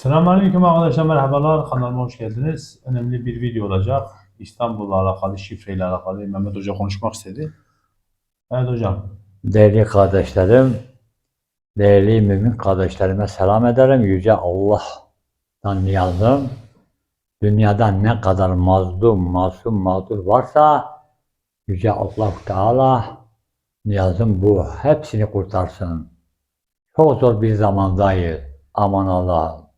Selamünaleyküm arkadaşlar merhabalar kanalıma hoş geldiniz. Önemli bir video olacak. İstanbul'la alakalı, şifreyle alakalı Mehmet Hoca konuşmak istedi. Evet hocam. Değerli kardeşlerim, değerli mümin kardeşlerime selam ederim. Yüce Allah'tan niyazım. Dünyada ne kadar mazlum, masum, mağdur varsa Yüce Allah Teala niyazım bu. Hepsini kurtarsın. Çok zor bir zamandayız. Aman Allah.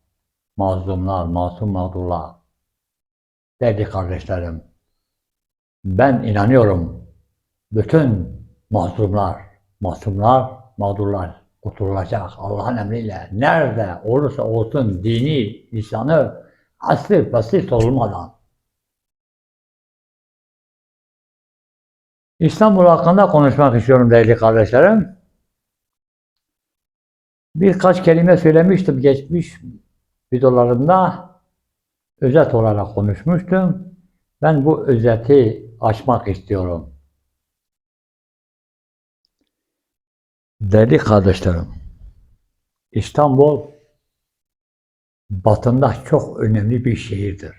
Mazlumlar, masum mağdurlar. Değerli kardeşlerim, ben inanıyorum bütün mazlumlar, masumlar, mağdurlar kurtulacak Allah'ın emriyle. Nerede olursa olsun dini, lisanı asli basit olmadan. İstanbul hakkında konuşmak istiyorum değerli kardeşlerim. Birkaç kelime söylemiştim geçmiş videolarımda. Özet olarak konuşmuştum. Ben bu özeti açmak istiyorum. Değerli kardeşlerim, İstanbul batında çok önemli bir şehirdir.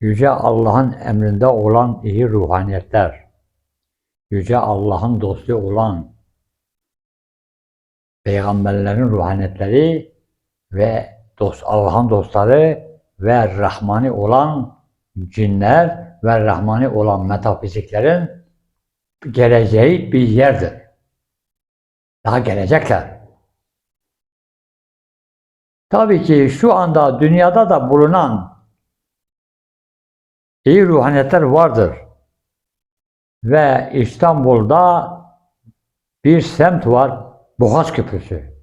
Yüce Allah'ın emrinde olan iyi ruhaniyetler, Yüce Allah'ın dostu olan peygamberlerin ruhaniyetleri ve dost, Allah'ın dostları ve Rahmani olan cinler ve Rahmani olan metafiziklerin geleceği bir yerdir. Daha gelecekler. Tabii ki şu anda dünyada da bulunan iyi ruhaniyetler vardır. Ve İstanbul'da bir semt var, Boğaz Köprüsü.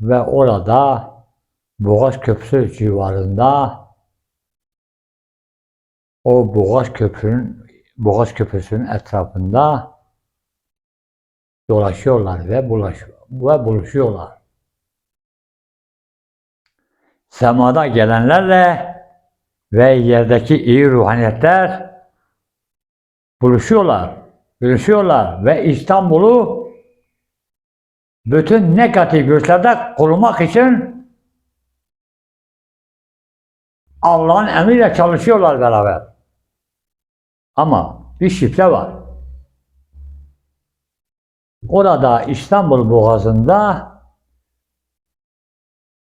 Ve orada Boğaz Köprüsü civarında o Boğaz Köprü'nün Boğaz Köprüsü'nün etrafında dolaşıyorlar ve bulaş ve buluşuyorlar. Semada gelenlerle ve yerdeki iyi ruhaniyetler buluşuyorlar, buluşuyorlar ve İstanbul'u bütün negatif güçlerde korumak için Allah'ın emriyle çalışıyorlar beraber. Ama bir şifre var. Orada İstanbul Boğazı'nda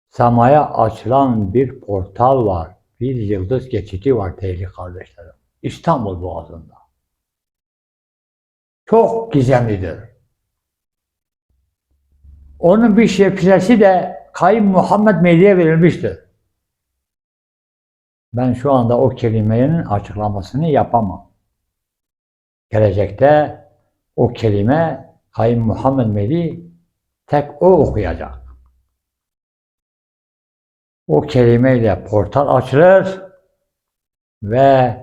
semaya açılan bir portal var. Bir yıldız geçidi var değerli kardeşlerim. İstanbul Boğazı'nda. Çok gizemlidir. Onun bir şifresi de Kayın Muhammed Mehdi'ye verilmiştir. Ben şu anda o kelimenin açıklamasını yapamam. Gelecekte o kelime Kayın Muhammed Mehdi tek o okuyacak. O kelimeyle portal açılır ve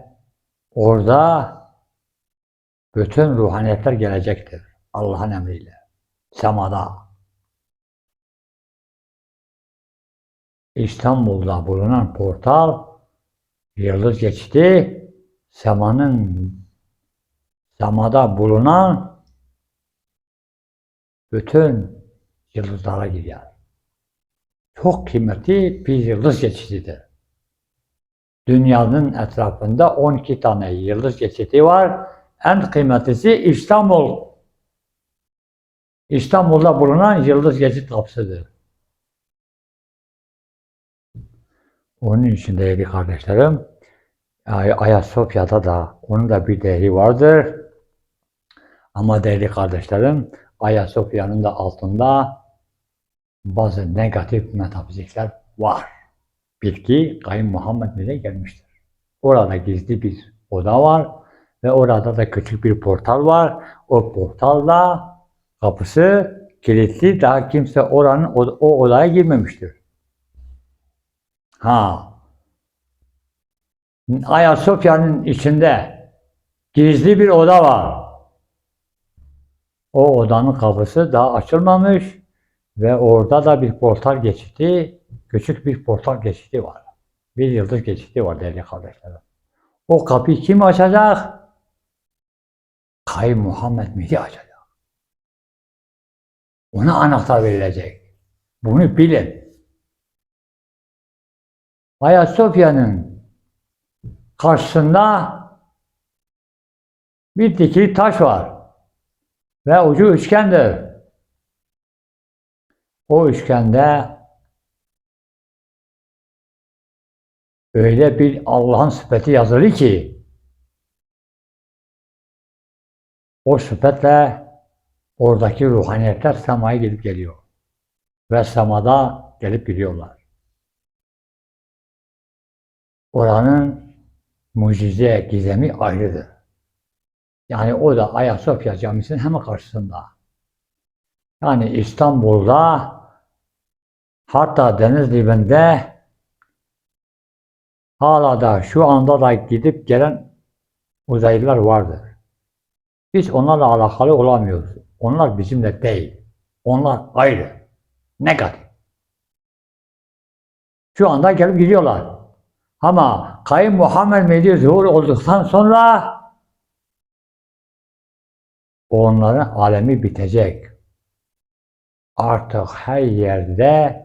orada bütün ruhaniyetler gelecektir. Allah'ın emriyle. Semada. İstanbul'da bulunan portal yıldız geçti. Semanın semada bulunan bütün yıldızlara gidiyor. Çok kıymetli bir yıldız geçididir. Dünyanın etrafında 12 tane yıldız geçidi var. En kıymetlisi İstanbul. İstanbul'da bulunan yıldız geçit kapsıdır. Onun için değerli kardeşlerim, Ay- Ayasofya'da da onun da bir değeri vardır. Ama değerli kardeşlerim, Ayasofya'nın da altında bazı negatif metafizikler var. Bilgi Kayın Muhammed bile gelmiştir. Orada gizli bir oda var ve orada da küçük bir portal var. O portalda kapısı kilitli, daha kimse oranın o, o odaya girmemiştir. Ha, Ayasofya'nın içinde gizli bir oda var. O odanın kapısı daha açılmamış ve orada da bir portal geçidi, küçük bir portal geçidi var. Bir yıldız geçidi var değerli kardeşlerim. O kapıyı kim açacak? Kayın Muhammed Mehdi açacak. Ona anahtar verilecek. Bunu bilin. Ayasofya'nın karşısında bir dikili taş var ve ucu üçgendir. O üçgende öyle bir Allah'ın sıfatı yazılı ki o sıfatla oradaki ruhaniyetler semaya gelip geliyor. Ve semada gelip gidiyorlar. Oranın mucize, gizemi ayrıdır. Yani o da Ayasofya Camisi'nin hemen karşısında. Yani İstanbul'da hatta deniz dibinde hala da şu anda da gidip gelen uzaylılar vardır. Biz onlarla alakalı olamıyoruz. Onlar bizimle değil. Onlar ayrı. Negatif. Şu anda gelip gidiyorlar. Ama Kayın Muhammed Mehdi zuhur olduktan sonra onların alemi bitecek. Artık her yerde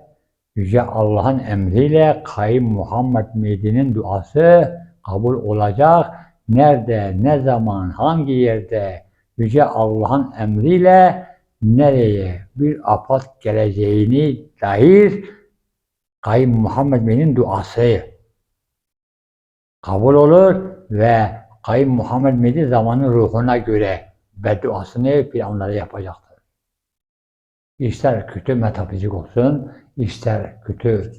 Yüce Allah'ın emriyle Kayın Muhammed Mehdi'nin duası kabul olacak. Nerede, ne zaman, hangi yerde Yüce Allah'ın emriyle nereye bir afat geleceğini dair Kayın Muhammed Mehdi'nin duası kabul olur ve Kayın Muhammed Mehdi zamanın ruhuna göre bedduasını planları yapacaktır. İster kötü metafizik olsun, ister kötü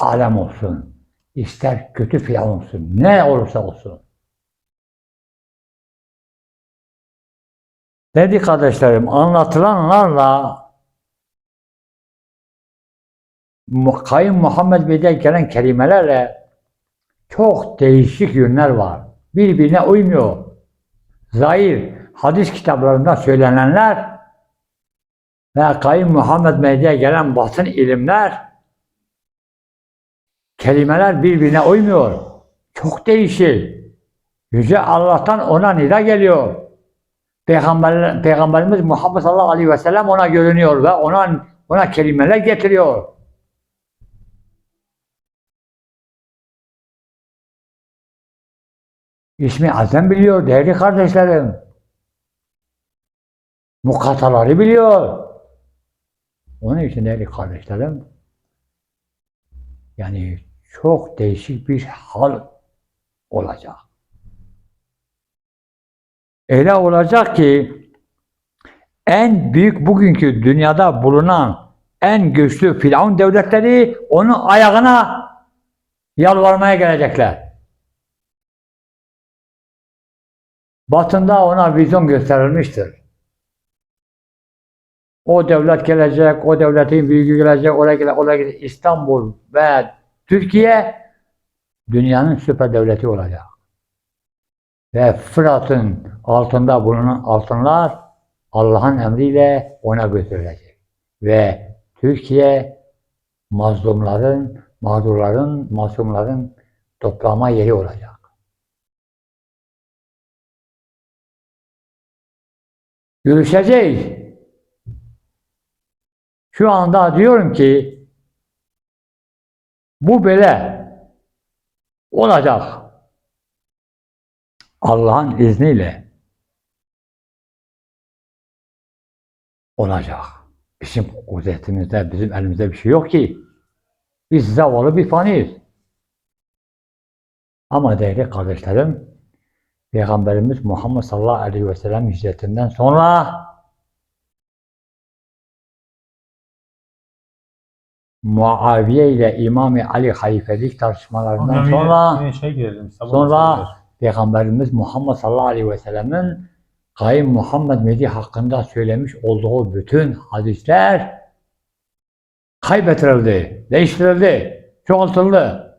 alem olsun, ister kötü filan olsun, ne olursa olsun. Dedi kardeşlerim, anlatılanlarla Kayın Muhammed Bey'de gelen kelimelerle çok değişik yönler var. Birbirine uymuyor. Zahir, hadis kitaplarında söylenenler ve Kayın Muhammed Mehdi'ye gelen batın ilimler kelimeler birbirine uymuyor. Çok değişik. Yüce Allah'tan ona nida geliyor. Peygamber, Peygamberimiz Muhammed sallallahu aleyhi ve sellem ona görünüyor ve ona ona kelimeler getiriyor. İsmi Azam biliyor değerli kardeşlerim. Mukataları biliyor. Onun için değerli kardeşlerim yani çok değişik bir hal olacak. Öyle olacak ki en büyük bugünkü dünyada bulunan en güçlü Firavun devletleri onun ayağına yalvarmaya gelecekler. Batında ona vizyon gösterilmiştir. O devlet gelecek, o devletin büyüğü gelecek, oraya gelecek, oraya gelecek. İstanbul ve Türkiye dünyanın süper devleti olacak. Ve Fırat'ın altında bulunan altınlar Allah'ın emriyle ona götürülecek. Ve Türkiye mazlumların, mağdurların, masumların toplama yeri olacak. Görüşeceğiz. Şu anda diyorum ki bu böyle olacak. Allah'ın izniyle olacak. Bizim kudretimizde, bizim elimizde bir şey yok ki. Biz zavallı bir faniyiz. Ama değerli kardeşlerim, Peygamberimiz Muhammed sallallahu aleyhi ve sellem hicretinden sonra Muaviye ile İmam Ali halifelik tartışmalarından sonra şey girelim. sonra. Peygamberimiz Muhammed sallallahu aleyhi ve sellemin Kayın Muhammed Mehdi hakkında söylemiş olduğu bütün hadisler kaybettirildi, değiştirildi, çoğaltıldı.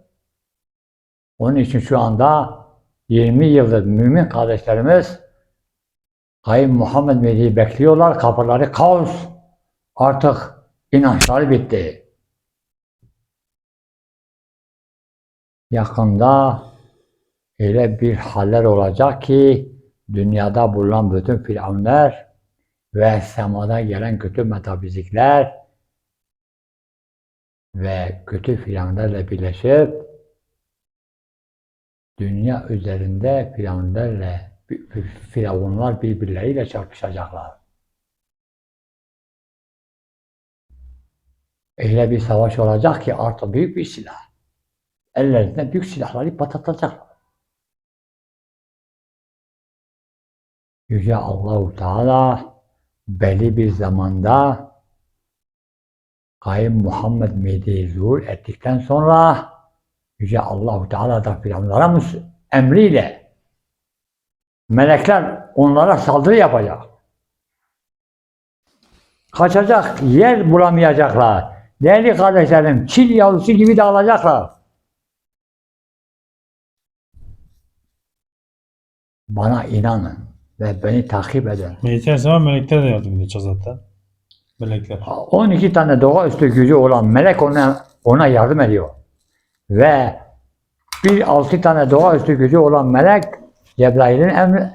Onun için şu anda 20 yıldır mümin kardeşlerimiz Kayın Muhammed Mehdi'yi bekliyorlar. Kapıları kaos. Artık inançları bitti. Yakında öyle bir haller olacak ki dünyada bulunan bütün firavunlar ve semada gelen kötü metafizikler ve kötü filanlarla birleşip dünya üzerinde filanlarla firavunlar birbirleriyle çarpışacaklar. Öyle bir savaş olacak ki artık büyük bir silah. Ellerinde büyük silahları patlatacaklar. Yüce Allahu Teala belli bir zamanda Kayın Muhammed Mehdi'yi zuhur ettikten sonra Yüce Allahu Teala da firavunlara emriyle melekler onlara saldırı yapacak. Kaçacak yer bulamayacaklar. Değerli kardeşlerim, çil yavrusu gibi dağılacaklar. Bana inanın ve beni takip edin. Mediter zaman melekler de yardım edecek zaten. Melekler. 12 tane doğaüstü gücü olan melek ona, ona yardım ediyor. Ve bir altı tane doğaüstü gücü olan melek Cebrail'in emri,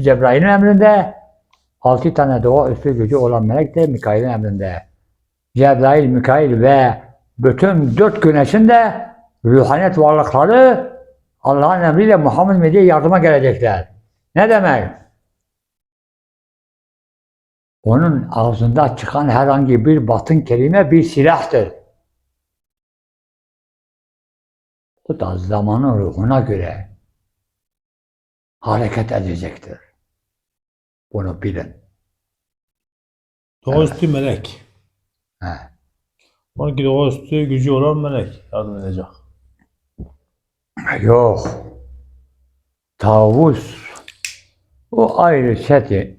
Cebrail'in emrinde altı tane doğaüstü gücü olan melek de Mikail'in emrinde. Cebrail, Mikail ve bütün dört güneşin de ruhaniyet varlıkları Allah'ın emriyle Muhammed Medi'ye yardıma gelecekler. Ne demek? Onun ağzında çıkan herhangi bir batın kelime bir silahtır. Bu da zamanın ruhuna göre hareket edecektir. Bunu bilin. Doğaüstü melek. He. 12 doğaüstü gücü olan melek yardım edecek. Yok. Tavus o ayrı seti.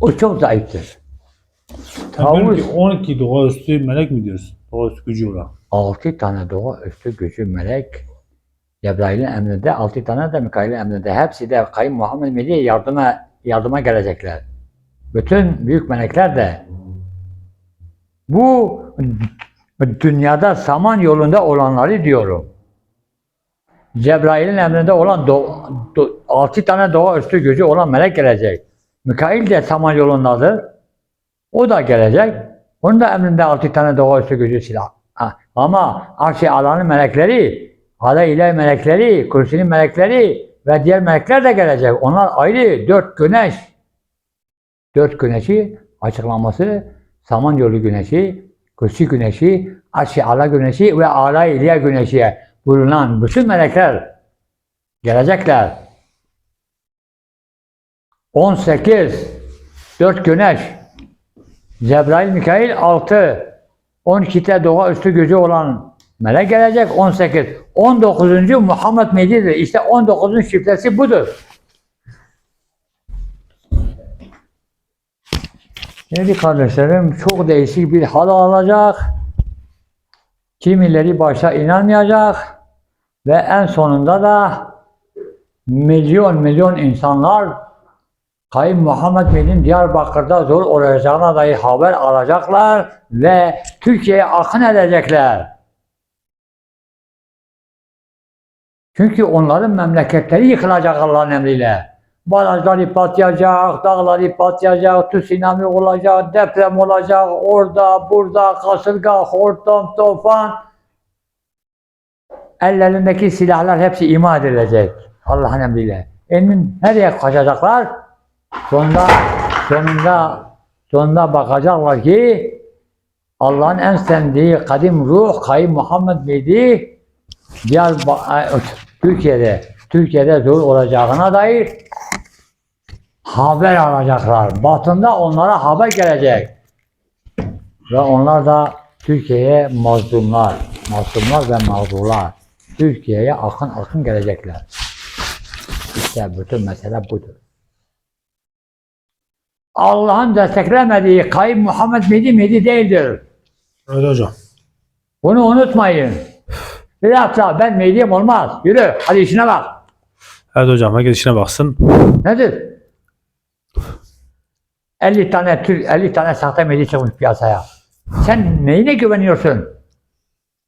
O çok zayıftır. Tavus ki 12 doğaüstü melek mi diyorsun? Doğaüstü gücü olan. altı tane doğa üstü gücü melek Cebrail'in emrinde, altı tane de Mikail'in emrinde. Hepsi de Kayın Muhammed Medi'ye yardıma, yardıma gelecekler. Bütün büyük melekler de bu dünyada saman yolunda olanları diyorum. Cebrail'in emrinde olan do, do, altı tane doğa üstü gücü olan melek gelecek. Mikail de saman yolundadır. O da gelecek. Onun da emrinde altı tane doğa üstü gücü silah. Ha, ama arş-ı alanın melekleri, ala ilahi melekleri, kürsünün melekleri ve diğer melekler de gelecek. Onlar ayrı dört güneş. Dört güneşi açıklaması Samanyolu güneşi, Kürsi güneşi, arş-ı ala güneşi ve ala ilahi güneşi bulunan bütün melekler gelecekler. 18 dört güneş Cebrail, Mikail 6. 12'te doğa üstü gücü olan melek gelecek 18. 19. Muhammed Mehdi'dir. İşte 19'un şifresi budur. Şimdi kardeşlerim çok değişik bir hal alacak. Kimileri başta inanmayacak ve en sonunda da milyon milyon insanlar Kayın Muhammed Bey'in Diyarbakır'da zor olacağına dair haber alacaklar ve Türkiye'ye akın edecekler. Çünkü onların memleketleri yıkılacak Allah'ın emriyle. Barajları patlayacak, dağları patlayacak, tsunami olacak, deprem olacak, orada, burada, kasırga, hortum, tufan. Ellerindeki silahlar hepsi ima edilecek Allah'ın emriyle. Emin nereye kaçacaklar? Sonunda, sonunda, sonunda bakacaklar ki Allah'ın en sevdiği kadim ruh Kayın Muhammed Bey'di. Diğer Türkiye'de, Türkiye'de zor olacağına dair haber alacaklar. Batında onlara haber gelecek. Ve onlar da Türkiye'ye mazlumlar, mazlumlar ve mağdurlar. Türkiye'ye akın akın gelecekler. İşte bütün mesele budur. Allah'ın desteklemediği kayıp Muhammed Mehdi Mehdi değildir. Öyle hocam. Bunu unutmayın. Bir hafta ben Mehdi'yim olmaz. Yürü hadi işine bak. Evet hocam herkes işine baksın. Nedir? 50 tane tür, 50 tane sahte medya çıkmış piyasaya. Sen neyine güveniyorsun?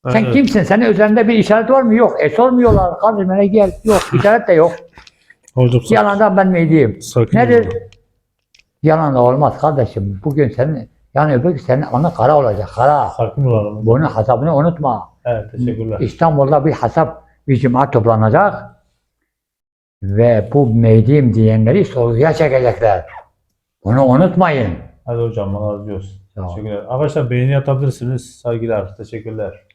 Sen evet. kimsin? Senin üzerinde bir işaret var mı? Yok. E sormuyorlar. Kardeşime gel. Yok. İşaret de yok. Hocam, Yalandan ben medyayım. Sakin Nedir? Olun. Yalan olmaz kardeşim. Bugün senin yani öbür senin ana kara olacak. Kara. Sakin olalım. Bunun hesabını unutma. Evet. Teşekkürler. İstanbul'da bir hesap bir cuma toplanacak ve bu medyim diyenleri sorguya çekecekler. Bunu unutmayın. Hadi hocam bana razı olsun. Tamam. Teşekkürler. Arkadaşlar beğeni atabilirsiniz. Saygılar. Teşekkürler.